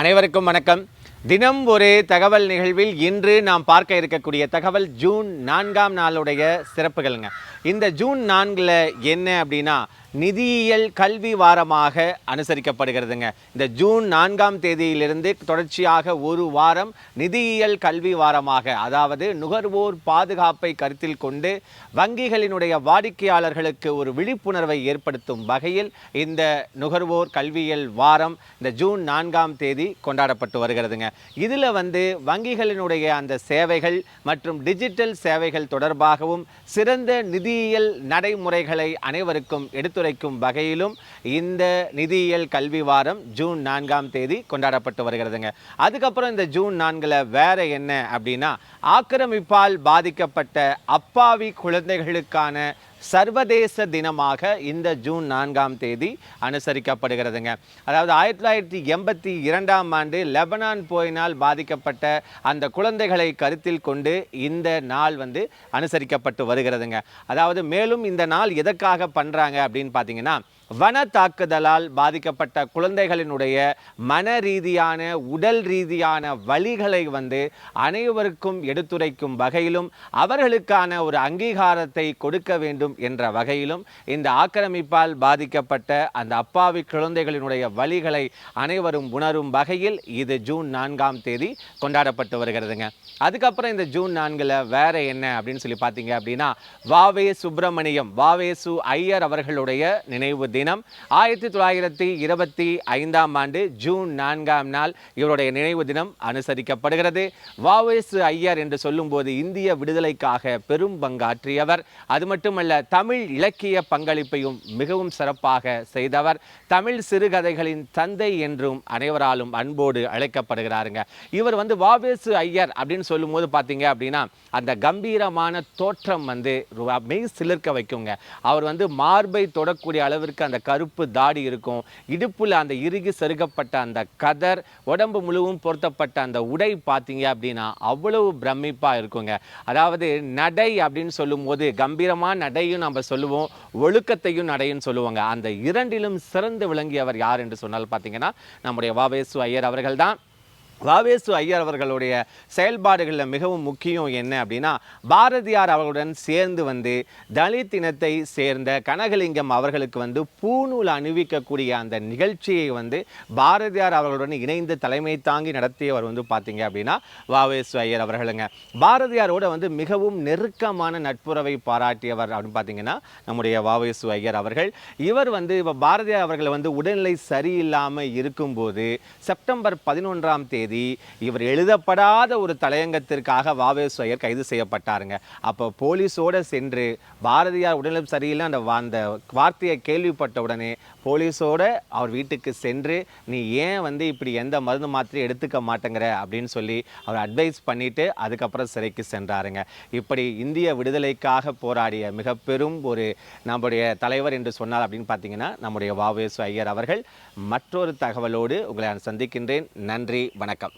அனைவருக்கும் வணக்கம். தினம் ஒரு தகவல் நிகழ்வில் இன்று நாம் பார்க்க இருக்கக்கூடிய தகவல் ஜூன் நான்காம் நாளுடைய சிறப்புகள்ங்க. இந்த ஜூன் நான்கில் என்ன அப்படின்னா நிதியியல் கல்வி வாரமாக அனுசரிக்கப்படுகிறதுங்க. இந்த ஜூன் நான்காம் தேதியிலிருந்து தொடர்ச்சியாக ஒரு வாரம் நிதியியல் கல்வி வாரமாக அதாவது நுகர்வோர் பாதுகாப்பை கருத்தில் கொண்டு வங்கிகளினுடைய வாடிக்கையாளர்களுக்கு ஒரு விழிப்புணர்வை ஏற்படுத்தும் வகையில் இந்த நுகர்வோர் கல்வியியல் வாரம் இந்த ஜூன் நான்காம் தேதி கொண்டாடப்பட்டு வருகிறதுங்க. இதில் வந்து வங்கிகளினுடைய அந்த சேவைகள் மற்றும் டிஜிட்டல் சேவைகள் தொடர்பாகவும் சிறந்த நிதியியல் நடைமுறைகளை அனைவருக்கும் எடுத்து எடுத்துரைக்கும் வகையிலும் இந்த நிதியியல் கல்வி வாரம் ஜூன் நான்காம் தேதி கொண்டாடப்பட்டு வருகிறதுங்க. அதுக்கப்புறம் இந்த ஜூன் நான்கில் வேற என்ன அப்படின்னா ஆக்கிரமிப்பால் பாதிக்கப்பட்ட அப்பாவி குழந்தைகளுக்கான சர்வதேச தினமாக இந்த ஜூன் நான்காம் தேதி அனுசரிக்கப்படுகிறதுங்க. அதாவது ஆயிரத்தி தொள்ளாயிரத்தி எண்பத்தி இரண்டாம் ஆண்டு லெபனான் போயினால் பாதிக்கப்பட்ட அந்த குழந்தைகளை கருத்தில் கொண்டு இந்த நாள் வந்து அனுசரிக்கப்பட்டு வருகிறதுங்க. அதாவது மேலும் இந்த நாள் எதற்காக பண்ணுறாங்க அப்படின்னு பார்த்தீங்கன்னா வன தாக்குதலால் பாதிக்கப்பட்ட குழந்தைகளினுடைய மன ரீதியான உடல் ரீதியான வழிகளை வந்து அனைவருக்கும் எடுத்துரைக்கும் வகையிலும் அவர்களுக்கான ஒரு அங்கீகாரத்தை கொடுக்க வேண்டும் என்ற வகையிலும் இந்த ஆக்கிரமிப்பால் பாதிக்கப்பட்ட அந்த அப்பாவி குழந்தைகளினுடைய வழிகளை அனைவரும் உணரும் வகையில் இது ஜூன் நான்காம் தேதி கொண்டாடப்பட்டு வருகிறதுங்க. அதுக்கப்புறம் இந்த ஜூன் நான்கில் வேற என்ன அப்படின்னு சொல்லி பார்த்தீங்க அப்படின்னா வாவே சுப்பிரமணியம் வாவேசு ஐயர் அவர்களுடைய நினைவு தினம். ஆயிரத்தி தொள்ளாயிரத்தி இருபத்தி ஐந்தாம் ஆண்டு ஜூன் நான்காம் நாள் இவருடைய நினைவு தினம் அனுசரிக்கப்படுகிறது. வாவேசு ஐயர் என்று சொல்லும்போது இந்திய விடுதலைக்காக பெரும் பங்காற்றியவர். அது மட்டுமல்ல தமிழ் இலக்கிய பங்களிப்பையும் மிகவும் சிறப்பாக செய்தவர். தமிழ் சிறுகதைகளின் தந்தை என்றும் அனைவராலும் அன்போடு அழைக்கப்படுகிறாருங்க. இவர் வந்து வாவேசு ஐயர் அப்படின்னு சொல்லும்போது பார்த்தீங்க அப்படின்னா அந்த கம்பீரமான தோற்றம் வந்து மெய் சிலிர்க்க வைக்குங்க. அவர் வந்து மார்பை தொடக்கூடிய அளவிற்கு அந்த கருப்பு தாடி இருக்கும். இடுப்பில் அந்த இறுகி செருகப்பட்ட அந்த கதர் உடம்பு முழுவதும் பொருத்தப்பட்ட அந்த உடை பார்த்தீங்க அப்படின்னா அவ்வளவு பிரமிப்பாக இருக்குங்க. அதாவது நடை அப்படின்னு சொல்லும்போது கம்பீரமான நடையும் நம்ம சொல்லுவோம் ஒழுக்கத்தையும் நடையும் சொல்லுவாங்க. அந்த இரண்டிலும் சிறந்து விளங்கியவர் யார் என்று சொன்னால் பார்த்தீங்கன்னா நம்முடைய வாவேசு ஐயர் அவர்கள் தான் வாவேசு ஐயர் அவர்களுடைய செயல்பாடுகளில் மிகவும் முக்கியம் என்ன அப்படின்னா பாரதியார் அவர்களுடன் சேர்ந்து வந்து தலித் இனத்தை சேர்ந்த கனகலிங்கம் அவர்களுக்கு வந்து பூநூல் அணிவிக்கக்கூடிய அந்த நிகழ்ச்சியை வந்து பாரதியார் அவர்களுடன் இணைந்து தலைமை தாங்கி நடத்தியவர் வந்து பார்த்தீங்க அப்படின்னா வாவேசு ஐயர் அவர்களுங்க. பாரதியாரோட வந்து மிகவும் நெருக்கமான நட்புறவை பாராட்டியவர் அப்படின்னு பார்த்தீங்கன்னா நம்முடைய வாவேசு ஐயர் அவர்கள். இவர் வந்து இப்போ பாரதியார் அவர்கள் வந்து உடல்நிலை சரியில்லாமல் இருக்கும்போது செப்டம்பர் பதினொன்றாம் தேதி இவர் எழுதப்படாத ஒரு தலையங்கத்திற்காக வாவேசு ஐயர் கைது செய்யப்பட்டாருங்க. அப்போ போலீஸோட சென்று பாரதியார் உடல்நலம் சரியில்லை அந்த அந்த வார்த்தையை கேள்விப்பட்ட உடனே போலீஸோட அவர் வீட்டுக்கு சென்று நீ ஏன் வந்து இப்படி எந்த மருந்து மாத்திரை எடுத்துக்க மாட்டேங்கிற? அப்படின்னு சொல்லி அவர் அட்வைஸ் பண்ணிவிட்டு அதுக்கப்புறம் சிறைக்கு சென்றாருங்க. இப்படி இந்திய விடுதலைக்காக போராடிய மிக பெரும் ஒரு நம்முடைய தலைவர் என்று சொன்னார் அப்படின்னு பார்த்தீங்கன்னா நம்முடைய வாவேசு ஐயர் அவர்கள். மற்றொரு தகவலோடு உங்களை நான் சந்திக்கின்றேன். நன்றி வணக்கம்.